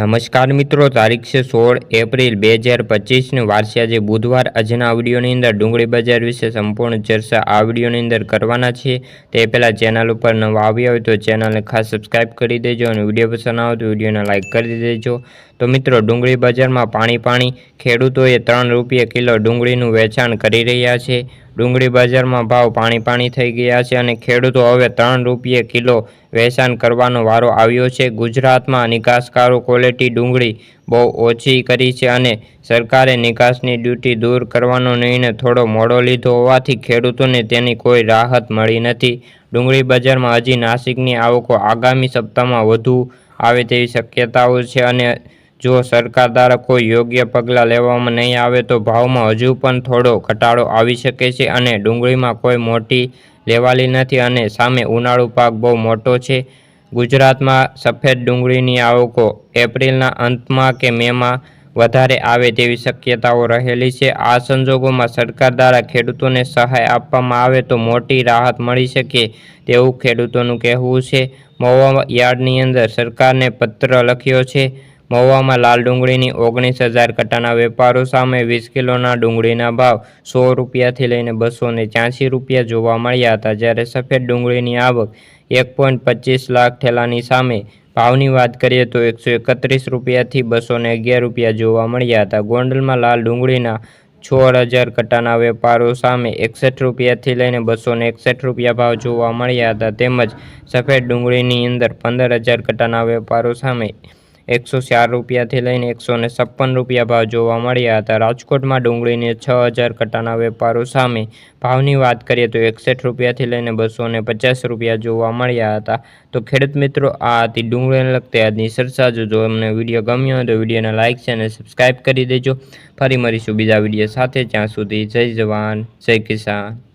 નમસ્કાર મિત્રો, તારીખ છે સોળ એપ્રિલ બે હજાર પચીસની. વારસી આજે બુધવાર. આજના આવડીઓની અંદર ડુંગળી બજાર વિશે સંપૂર્ણ ચર્ચા આવડીઓની અંદર કરવાના છીએ. તે પહેલાં ચેનલ ઉપર નવા આવ્યા હોય તો ચેનલને ખાસ સબસ્ક્રાઈબ કરી દેજો અને વીડિયો પસંદ આવે તો વિડીયોને લાઇક કરી દેજો. તો મિત્રો, ડુંગળી બજારમાં પાણી પાણી ખેડૂતોએ ત્રણ રૂપિયા કિલો ડુંગળીનું વેચાણ કરી રહ્યા છે. ડુંગળી બજારમાં ભાવ પાણી પાણી થઈ ગયા છે અને ખેડૂતો હવે ત્રણ રૂપિયે કિલો વેચાણ કરવાનો વારો આવ્યો છે. ગુજરાતમાં નિકાસકારો ક્વોલિટી ડુંગળી બહુ ઓછી કરી છે અને સરકારે નિકાસની ડ્યુટી દૂર કરવાનો નિર્ણય થોડો મોડો લીધો હોવાથી ખેડૂતોને તેની કોઈ રાહત મળી નથી. ડુંગળી બજારમાં હજી નાસિકની આવકો આગામી સપ્તાહમાં વધુ આવે તેવી શક્યતાઓ છે અને જો સરકાર દ્વારા કોઈ યોગ્ય પગલાં લેવામાં નહીં આવે તો ભાવમાં હજુ પણ થોડો ઘટાડો આવી શકે છે અને ડુંગળીમાં કોઈ મોટી લેવાલી નથી અને સામે ઉનાળુ પાક બહુ મોટો છે. ગુજરાતમાં સફેદ ડુંગળીની આવકો એપ્રિલના અંતમાં કે મેમાં વધારે આવે તેવી શક્યતાઓ રહેલી છે. આ સંજોગોમાં સરકાર દ્વારા ખેડૂતોને સહાય આપવામાં આવે તો મોટી રાહત મળી શકે તેવું ખેડૂતોનું કહેવું છે. મહુવા યાર્ડની અંદર સરકારને પત્ર લખ્યો છે. મહુવામાં લાલ ડુંગળીની ઓગણીસ હજાર કટ્ટાના વેપારો સામે વીસ કિલોના ડુંગળીના ભાવ સો રૂપિયાથી લઈને બસો ને ત્યાંસી રૂપિયા જોવા મળ્યા હતા. જ્યારે સફેદ ડુંગળીની આવક એક પોઈન્ટ પચીસ લાખ ઠેલાની સામે ભાવની વાત કરીએ તો એકસો એકત્રીસ રૂપિયાથી બસો ને અગિયાર રૂપિયા જોવા મળ્યા હતા. ગોંડલમાં લાલ ડુંગળીના છોડ હજાર કટ્ટાના વેપારો સામે એકસઠ રૂપિયાથી લઈને બસો ને એકસઠ રૂપિયા ભાવ જોવા મળ્યા હતા. તેમજ સફેદ ડુંગળીની અંદર પંદર હજાર કટ્ટાના વેપારો સામે એકસો ચાર રૂપિયાથી લઈને એકસો ને છપ્પન રૂપિયા ભાવ જોવા મળ્યા હતા. રાજકોટમાં ડુંગળીને છ હજાર કટાના વેપારો સામે ભાવની વાત કરીએ તો એકસઠ રૂપિયાથી લઈને બસો ને પચાસ રૂપિયા જોવા મળ્યા હતા. તો ખેડૂત મિત્રો, આ હતી ડુંગળીને લગતી આજની સરસાજો જો અમને વીડિયો ગમ્યો હોય તો વિડીયોને લાઇક છે અને સબસ્ક્રાઈબ કરી દેજો. ફરી મળીશું બીજા વીડિયો સાથે. જ્યાં સુધી જય જવાન, જય કિસાન.